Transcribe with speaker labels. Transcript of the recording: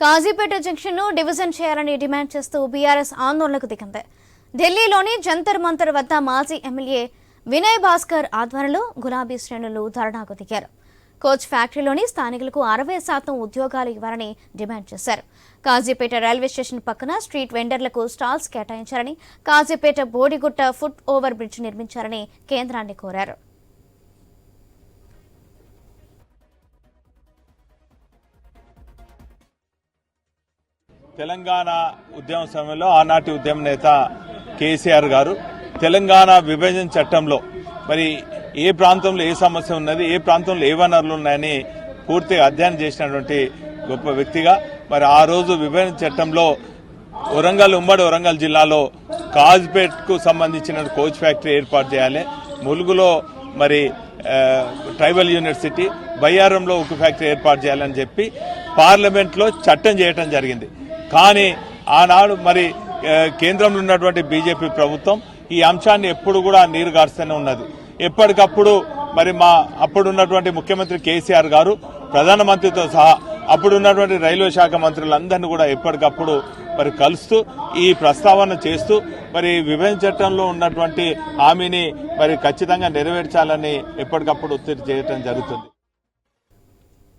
Speaker 1: కాజీపేట జంక్షన్ను డివిజన్ చేయాలని డిమాండ్ చేస్తూ బీఆర్ఎస్ ఆందోళనకు దిగింది. ఢిల్లీలోని జంతర్ మంతర్ వద్ద మాజీ ఎమ్మెల్యే వినయ్ భాస్కర్ ఆధ్వర్యంలో గులాబీ శ్రేణులు ధర్నాకు దిగారు. కోచ్ ఫ్యాక్టరీలోని స్థానికులకు అరవై శాతం ఉద్యోగాలు ఇవ్వాలని డిమాండ్ చేశారు. కాజీపేట రైల్వే స్టేషన్ పక్కన స్ట్రీట్ వెండర్లకు stalls కేటాయించారని Kazipet Bodigutta foot over bridge నిర్మించారని కేంద్రాన్ని కోరారు.
Speaker 2: తెలంగాణ ఉద్యమ సమయంలో ఆనాటి ఉద్యమ నేత కేసీఆర్ గారు తెలంగాణ విభజన చట్టంలో మరి ఏ ప్రాంతంలో ఏ సమస్య ఉన్నది ఏ ప్రాంతంలో ఏ వనరులు ఉన్నాయని పూర్తిగా అధ్యయనం చేసినటువంటి గొప్ప వ్యక్తిగా మరి ఆ రోజు విభజన చట్టంలో వరంగల్ ఉమ్మడి వరంగల్ జిల్లాలో కాజ్పేట్కు సంబంధించిన కోచ్ ఫ్యాక్టరీ ఏర్పాటు చేయాలి. ములుగులో మరి ట్రైబల్ యూనివర్సిటీ బయ్యారంలో ఒక ఫ్యాక్టరీ ఏర్పాటు చేయాలని చెప్పి పార్లమెంట్లో చట్టం చేయటం జరిగింది. కానీ ఆనాడు మరి కేంద్రంలో ఉన్నటువంటి బీజేపీ ప్రభుత్వం ఈ అంశాన్ని ఎప్పుడు కూడా నీరు గారుస్తూనే ఉన్నది. ఎప్పటికప్పుడు మరి మా అప్పుడున్నటువంటి ముఖ్యమంత్రి కేసీఆర్ గారు ప్రధానమంత్రితో సహా అప్పుడున్నటువంటి రైల్వే శాఖ మంత్రులందరినీ కూడా ఎప్పటికప్పుడు మరి కలుస్తూ ఈ ప్రస్తావన చేస్తూ మరి విభజన చట్టంలో ఉన్నటువంటి హామీని మరి ఖచ్చితంగా నెరవేర్చాలని ఎప్పటికప్పుడు ఒత్తిడి చేయటం జరుగుతుంది.